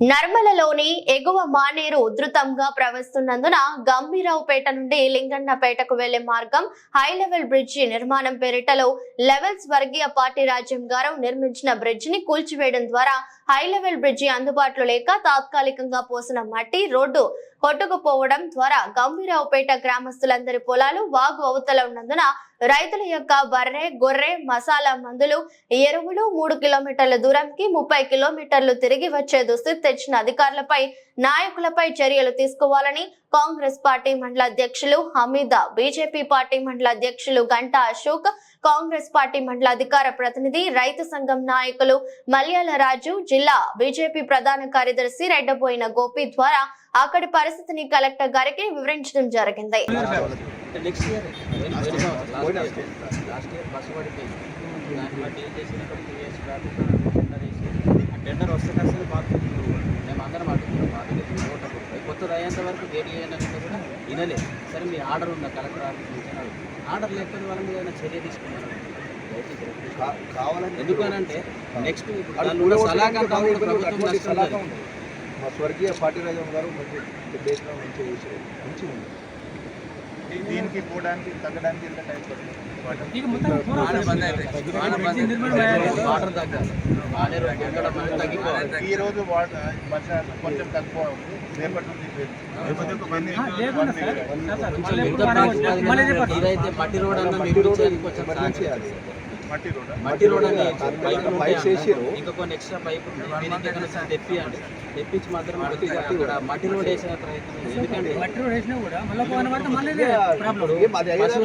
నర్మలలోని ఎగువ మానేరు ఉధృతంగా ప్రవహిస్తున్నందున గంభీరావుపేట నుండి లింగన్నపేటకు వెళ్ళే మార్గం హై లెవెల్ బ్రిడ్జి నిర్మాణం పేరిటలో లెవెల్స్ వర్గీయ పార్టీ రాజ్యం గారు నిర్మించిన బ్రిడ్జిని కూల్చివేయడం ద్వారా హై లెవెల్ బ్రిడ్జి అందుబాటులో లేక తాత్కాలికంగా పోసిన మట్టి రోడ్డు కొట్టుకుపోవడం ద్వారా గంభీరావుపేట గ్రామస్తులందరి పొలాలు వాగు అవతల ఉన్నందున రైతుల యొక్క బర్రె గొర్రె మసాలా మందులు ఎరువులు మూడు కిలోమీటర్ల దూరంకి ముప్పై కిలోమీటర్లు తిరిగి వచ్చే దుస్థితి తెచ్చిన అధికారులపై నాయకులపై చర్యలు తీసుకోవాలని కాంగ్రెస్ పార్టీ మండల అధ్యక్షులు హమీద బీజేపీ పార్టీ మండల అధ్యక్షులు గంటా అశోక్ కాంగ్రెస్ పార్టీ మండల అధికార ప్రతినిధి రైతు సంఘం నాయకులు మల్యాల రాజు జిల్లా బీజేపీ ప్రధాన కార్యదర్శి రెడ్డబోయిన గోపి ద్వారా అక్కడి పరిస్థితిని కలెక్టర్ గారికి వివరించడం జరిగింది టెండర్ వస్తే మేము అందరం అడుగుతున్నాం అయ్యేంత వరకు వేడి కూడా వినలేదు సరే మీ ఆర్డర్ ఉందా కలెక్టర్ ఆఫీస్ నుంచి ఆర్డర్ లేకపోతే వాళ్ళ మీద ఏదైనా చర్య తీసుకున్నారు కావాలని ఎందుకనంటే నెక్స్ట్ సలహా. మా స్వర్గీయ పార్టీరాజం గారు మంచి దేశంలో మంచిగా చేశారు. మంచిగా ఉంది. దీనికి పోవడానికి తగ్గడానికి ఎంత టైం పడుతుంది? ఈ రోజు వాటర్ కొంచెం తక్కువ రేపటి నుంచి మట్టి రోడ్ అన్న కొంచెం మట్టి రోడ్. అని పైప్స్ వేసిర్రు. ఇంకా కొన్ని ఎక్స్ట్రా పైపు తెప్పియండి. తెప్పించి మాత్రం మట్టి అక్కడ మట్టి రోడ్ వేసిన ప్రయత్నం ఎందుకంటే మట్టి రోడ్ వేసినా కూడా మళ్ళీ పోయిన పడితే మళ్ళీ ప్రాబ్లం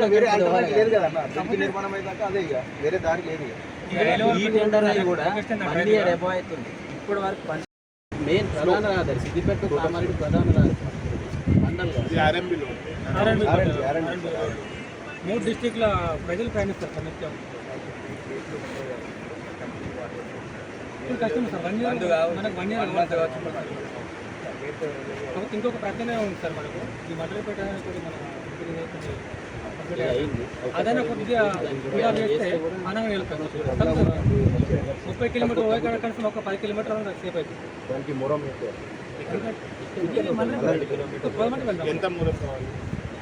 వేరే లేదు కదా నిర్మాణం అయ్యాక అదే ఇక. వేరే దారి లేదు ఈ టెండర్ అయి కూడా వన్ ఇయర్ ఎబో అవుతుంది. ఇప్పటి వరకు మెయిన్ ప్రధాన రహదారి సిద్దిపేట కామారెడ్డి ప్రధాన రహదారి. మండల్. మూడు డిస్టిక్ల ప్రజలు ప్రయాణిస్తారు సార్ నిత్యం. ఇంకొక ప్రశ్న ఉంది సార్ మనకు ఈ మండలపేట అనేది అదైనా కొద్దిగా కూడా చేస్తే మనం వెళ్తాం ముప్పై కిలోమీటర్ పోయి కాడ కనీసం ఒక పది కిలోమీటర్ సేఫ్ అవుతుంది ఎంత మూలం కావాలి